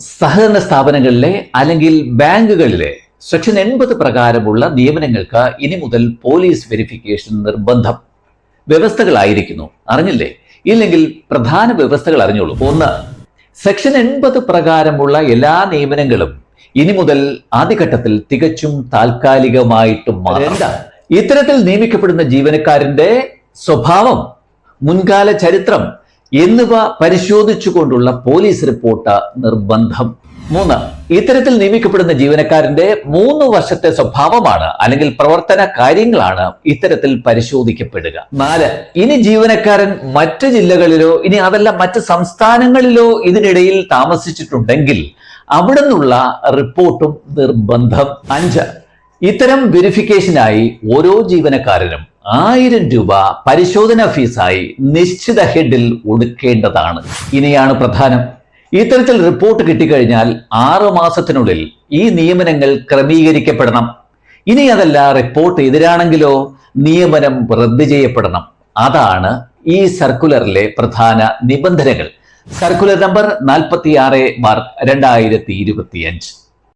സഹകരണ സ്ഥാപനങ്ങളിലെ അല്ലെങ്കിൽ ബാങ്കുകളിലെ സെക്ഷൻ എൺപത് പ്രകാരമുള്ള നിയമനങ്ങൾക്ക് ഇനി മുതൽ പോലീസ് വെരിഫിക്കേഷൻ നിർബന്ധം വ്യവസ്ഥകളായിരിക്കുന്നു. അറിഞ്ഞില്ലേ? ഇല്ലെങ്കിൽ പ്രധാന വ്യവസ്ഥകൾ അറിഞ്ഞോളൂ. ഒന്ന് സെക്ഷൻ എൺപത് പ്രകാരമുള്ള എല്ലാ നിയമനങ്ങളും ഇനി മുതൽ ആദ്യഘട്ടത്തിൽ തികച്ചും താൽക്കാലികമായിട്ടും മാറേണ്ട ഇത്തരത്തിൽ നിയമിക്കപ്പെടുന്ന ജീവനക്കാരന്റെ സ്വഭാവം മുൻകാല ചരിത്രം എന്നിവ പരിശോധിച്ചുകൊണ്ടുള്ള പോലീസ് റിപ്പോർട്ട് നിർബന്ധം. മൂന്ന് ഇത്തരത്തിൽ നിയമിക്കപ്പെടുന്ന ജീവനക്കാരന്റെ മൂന്ന് വർഷത്തെ സ്വഭാവമാണ് അല്ലെങ്കിൽ പ്രവർത്തന കാര്യങ്ങളാണ് ഇത്തരത്തിൽ പരിശോധിക്കപ്പെടുക. നാല് ഇനി ജീവനക്കാരൻ മറ്റ് ജില്ലകളിലോ ഇനി അതല്ല മറ്റ് സംസ്ഥാനങ്ങളിലോ ഇതിനിടയിൽ താമസിച്ചിട്ടുണ്ടെങ്കിൽ അവിടെ നിന്നുള്ള റിപ്പോർട്ടും നിർബന്ധം. അഞ്ച് ഇത്തരം വെരിഫിക്കേഷനായി ഓരോ ജീവനക്കാരനും ആയിരം രൂപ പരിശോധന ഫീസായി നിശ്ചിത ഹെഡിൽ ഒടുക്കേണ്ടതാണ് ഇനിയാണ് പ്രധാനം. ഇത്തരത്തിൽ റിപ്പോർട്ട് കിട്ടിക്കഴിഞ്ഞാൽ ആറു മാസത്തിനുള്ളിൽ ഈ നിയമനങ്ങൾ ക്രമീകരിക്കപ്പെടണം. ഇനി അതല്ല റിപ്പോർട്ട് എതിരാണെങ്കിലോ നിയമനം റദ്ദ് ചെയ്യപ്പെടണം. അതാണ് ഈ സർക്കുലറിലെ പ്രധാന നിബന്ധനകൾ. സർക്കുലർ നമ്പർ നാൽപ്പത്തി ആറ് ബാർ രണ്ടായിരത്തി ഇരുപത്തി അഞ്ച്